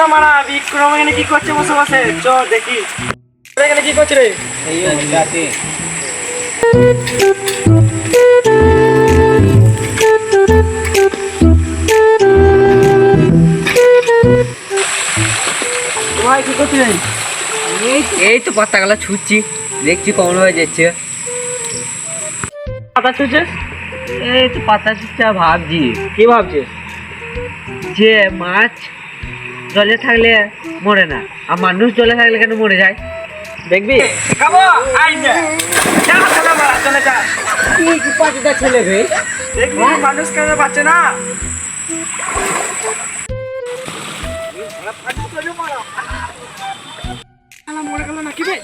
না মারা, বিক্রম এখানে কি করছে বসে বসে চ, দেখি। এখানে কি করছে রে? এই ভাই কি করছে রে এই তো। পাতাগুলো ছুটছি দেখছি কমন হয়ে যাচ্ছে। পাতা ছুটছে এই তো পাতা ছুটছে ভাবছি। কি ভাবছিস? যে মাছ জলে থাকলে মরে না আর মানুষ জলে থাকলে কেন মরে যায়? দেখবি? খাব আই যা। যা চলে যা কি পাতিটা ছেলে রে? দেখবি মানুষ কেন পাচ্ছে না? মরে গেল নাকি রে